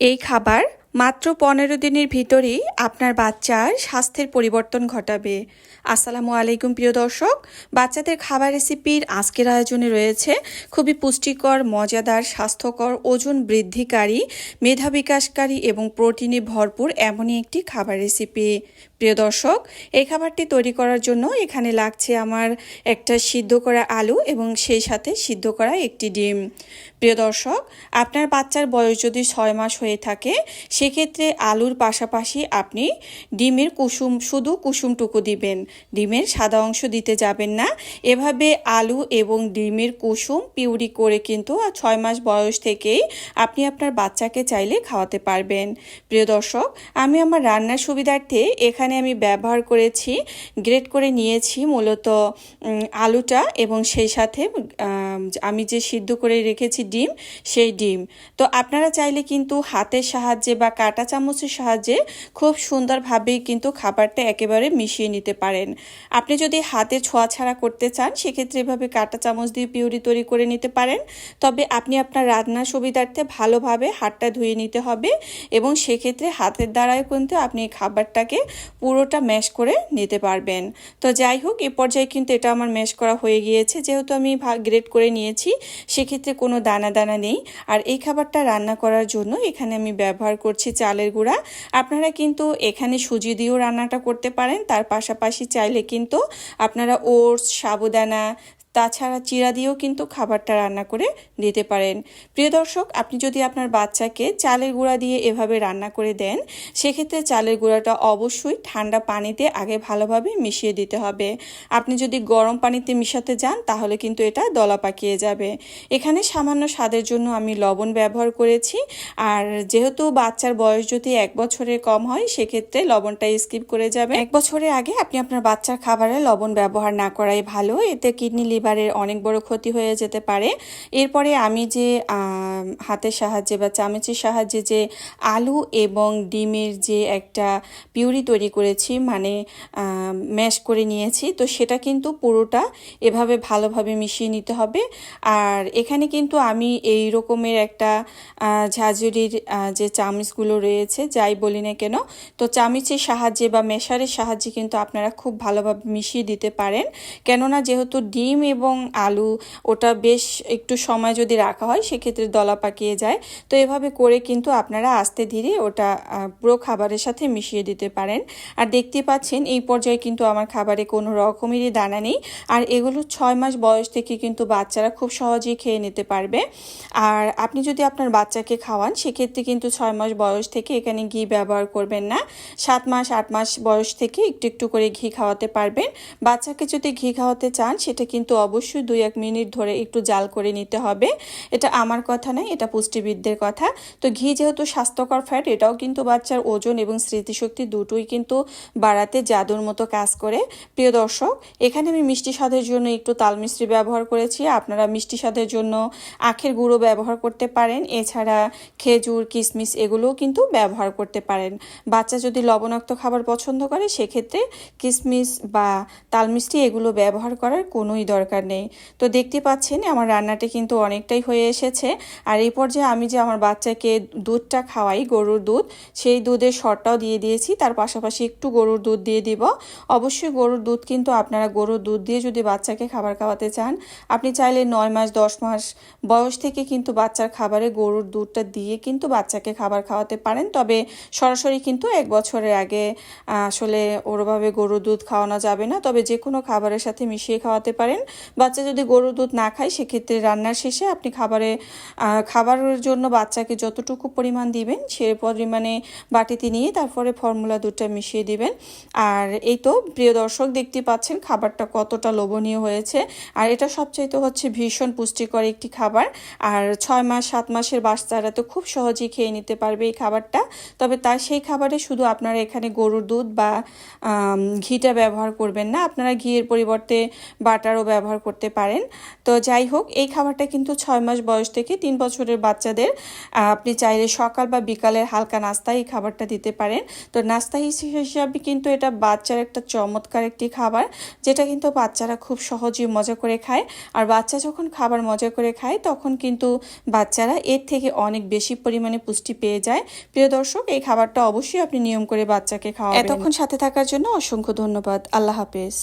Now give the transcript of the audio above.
এই খাবার মাত্র পনেরো দিনের ভিতরেই আপনার বাচ্চার স্বাস্থ্যের পরিবর্তন ঘটাবে। আসসালামু আলাইকুম, প্রিয় দর্শক। বাচ্চাদের খাবার রেসিপির আজকের আয়োজনে রয়েছে খুবই পুষ্টিকর, মজাদার, স্বাস্থ্যকর, ওজন বৃদ্ধিকারী, মেধা বিকাশকারী এবং প্রোটিনে ভরপুর এমনই একটি খাবার রেসিপি। প্রিয় দর্শক, এই খাবারটি তৈরি করার জন্য এখানে লাগছে আমার একটা সিদ্ধ করা আলু এবং সেই সাথে সিদ্ধ করা একটি ডিম। প্রিয় দর্শক, আপনার বাচ্চার বয়স যদি ছয় মাস হয়ে থাকে, সেক্ষেত্রে আলুর পাশাপাশি আপনি ডিমের কুসুম, শুধু কুসুমটুকু দিবেন। ডিমের সাদা অংশ দিতে যাবেন না। এভাবে আলু এবং ডিমের কুসুম পিউরি করে কিন্তু ছয় মাস বয়স থেকেই আপনি আপনার বাচ্চাকে চাইলে খাওয়াতে পারবেন। প্রিয় দর্শক, আমি আমার রান্নার সুবিধার্থে এখানে আমি ব্যবহার করেছি, গ্রেট করে নিয়েছি মূলত আলুটা এবং সেই সাথে, আমি যে সিদ্ধ করে রেখেছি ডিম, সেই ডিম। তো আপনারা চাইলে কিন্তু হাতের সাহায্যে বা কাঁটা চামচের সাহায্যে খুব সুন্দরভাবেই কিন্তু খাবারটা একেবারে মিশিয়ে নিতে পারেন। আপনি যদি হাতে ছোঁয়া ছাড়া করতে চান, সেক্ষেত্রে এভাবে কাঁটা চামচ দিয়ে পিউরি তৈরি করে নিতে পারেন। তবে আপনি আপনার রান্নার সুবিধার্থে ভালোভাবে হাতটা ধুয়ে নিতে হবে এবং সেক্ষেত্রে হাতের দ্বারাই কিন্তু আপনি খাবারটাকে পুরোটা ম্যাশ করে নিতে পারবেন। তো যাই হোক, এ পর্যায়ে কিন্তু এটা আমার ম্যাশ করা হয়ে গিয়েছে। যেহেতু আমি গ্রেড করে নিয়েছি, সেক্ষেত্রে কোনো দানা দানা নেই। আর এই খাবারটা রান্না করার জন্য এখানে আমি ব্যবহার করছি চালের গুঁড়া। আপনারা কিন্তু এখানে সুজি দিয়েও রান্নাটা করতে পারেন। তার পাশাপাশি চাইলে কিন্তু আপনারা ওটস, সাবুদানা তাছাড়া চিরা দিয়েও কিন্তু খাবারটা রান্না করে দিতে পারেন। প্রিয় দর্শক, আপনি যদি আপনার বাচ্চাকে চালের গুঁড়া দিয়ে এভাবে রান্না করে দেন, সেক্ষেত্রে চালের গুঁড়াটা অবশ্যই ঠান্ডা পানিতে আগে ভালোভাবে মিশিয়ে দিতে হবে। আপনি যদি গরম পানিতে মিশাতে যান, তাহলে কিন্তু এটা দলা পাকিয়ে যাবে। এখানে সামান্য স্বাদের জন্য আমি লবণ ব্যবহার করেছি। আর যেহেতু বাচ্চার বয়স যদি এক বছরের কম হয়, সেক্ষেত্রে লবণটা স্কিপ করে যাবে এক বছরের আগে আপনি আপনার বাচ্চার খাবারে লবণ ব্যবহার না করাই ভালো। এতে কিডনি লিভারের অনেক বড় ক্ষতি হয়ে যেতে পারে। এরপরে আমি যে হাতের সাহায্যে বা চামচের সাহায্যে যে আলু এবং ডিমের যে একটা পিউরি তৈরি করেছি মানে ম্যাশ করে নিয়েছি, তো সেটা কিন্তু পুরোটা এভাবে ভালোভাবে মিশিয়ে নিতে হবে। আর এখানে কিন্তু আমি এই রকমের একটা ঝাঁঝরির যে চামচগুলো রয়েছে, যাই বলি না কেন, তো চামচের সাহায্যে বা মেশারের সাহায্যে কিন্তু আপনারা খুব ভালোভাবে মিশিয়ে দিতে পারেন। কেননা যেহেতু ডিম এবং আলু, ওটা বেশ একটু সময় যদি রাখা হয়, সেক্ষেত্রে দলা পাকিয়ে যায়। তো এভাবে করে কিন্তু আপনারা আস্তে ধীরে ওটা পুরো খাবারের সাথে মিশিয়ে দিতে পারেন। আর দেখতে পাচ্ছেন, এই পর্যায়ে কিন্তু আমার খাবারে কোনো রকমেরই দানা নেই। আর এগুলো ছয় মাস বয়স থেকে কিন্তু বাচ্চারা খুব সহজেই খেয়ে নিতে পারবে। আর আপনি যদি আপনার বাচ্চাকে খাওয়ান, সেক্ষেত্রে কিন্তু ছয় মাস বয়স থেকে এখানে ঘি ব্যবহার করবেন না। সাত মাস, আট মাস বয়স থেকে একটু একটু করে ঘি খাওয়াতে পারবেন। বাচ্চাকে যদি ঘি খাওয়াতে চান, সেটা কিন্তু অবশ্যই দুই এক মিনিট ধরে একটু জাল করে নিতে হবে। এটা আমার কথা নয়, এটা পুষ্টিবিদদের কথা। তো ঘি যেহেতু স্বাস্থ্যকর ফ্যাট এটাও কিন্তু বাচ্চার ওজন এবং স্মৃতিশক্তি দুটোই কিন্তু বাড়াতে জাদুর মতো কাজ করে। প্রিয় দর্শক, এখানে আমি মিষ্টি স্বাদের জন্য একটু তাল মিষ্টি ব্যবহার করেছি। আপনারা মিষ্টি স্বাদের জন্য আখের গুঁড়ো ব্যবহার করতে পারেন। এছাড়া খেজুর কিশমিশ এগুলোও কিন্তু ব্যবহার করতে পারেন। বাচ্চা যদি লবণাক্ত খাবার পছন্দ করে, সেক্ষেত্রে কিশমিশ বা তাল মিষ্টি এগুলো ব্যবহার করার কোনোই দরকার নেই। তো দেখতে পাচ্ছেন, আমার রান্নাটি কিন্তু অনেকটাই হয়ে এসেছে। আর এই পর্যায়ে আমি যে আমার বাচ্চাকে দুধটা খাওয়াই, গরুর দুধ, সেই দুধের শরটাও দিয়ে দিয়েছি। তার পাশাপাশি একটু গরুর দুধ দিয়ে দিব। অবশ্যই গরুর দুধ কিন্তু আপনারা গরুর দুধ দিয়ে যদি বাচ্চাকে খাবার খাওয়াতে চান, আপনি চাইলে নয় মাস, দশ মাস বয়স থেকে কিন্তু বাচ্চার খাবারে গরুর দুধটা দিয়ে কিন্তু বাচ্চাকে খাবার খাওয়াতে পারেন। তবে সরাসরি কিন্তু এক বছরের আগে আসলে ওরভাবে গরুর দুধ খাওয়ানো যাবে না। তবে যে কোনো খাবারের সাথে মিশিয়ে খাওয়াতে পারেন। বাচ্চা যদি গরুর দুধ না খায়, সেক্ষেত্রে রান্নার শেষে আপনি খাবারে খাবারের জন্য বাচ্চাকে যতটুকু পরিমাণ দিবেন, সে পরিমাণে বাটিতে নিয়ে তারপরে ফর্মুলা দুধটা মিশিয়ে দিবেন। আর এই তো প্রিয় দর্শক দেখতে পাচ্ছেন খাবারটা কতটা লোভনীয় হয়েছে। আর এটা সবচাইতে হচ্ছে ভীষণ পুষ্টিকর একটি খাবার। আর ছয় মাস, সাত মাসের বাচ্চারা তো খুব সহজেই খেয়ে নিতে পারবে এই খাবারটা। তবে তার সেই খাবারে শুধু আপনারা এখানে গরুর দুধ বা ঘিটা ব্যবহার করবেন না। আপনারা ঘিয়ের পরিবর্তে বাটারও ব্যবহার ব্যবহার করতে পারেন। তো যাই হোক, এই খাবারটা কিন্তু ছয় মাস বয়স থেকে তিন বছরের বাচ্চাদের আপনি চাইলে সকাল বা বিকালের হালকা নাস্তায় এই খাবারটা দিতে পারেন। তো নাস্তা হিস- হিসাবে কিন্তু এটা বাচ্চার একটা চমৎকার একটি খাবার, যেটা কিন্তু বাচ্চারা খুব সহজেই মজা করে খায়। আর বাচ্চা যখন খাবার মজা করে খায়, তখন কিন্তু বাচ্চারা এর থেকে অনেক বেশি পরিমাণে পুষ্টি পেয়ে যায়। প্রিয় দর্শক, এই খাবারটা অবশ্যই আপনি নিয়ম করে বাচ্চাকে খাওয়াবেন। এতক্ষণ সাথে থাকার জন্য অসংখ্য ধন্যবাদ। আল্লাহ হাফেজ।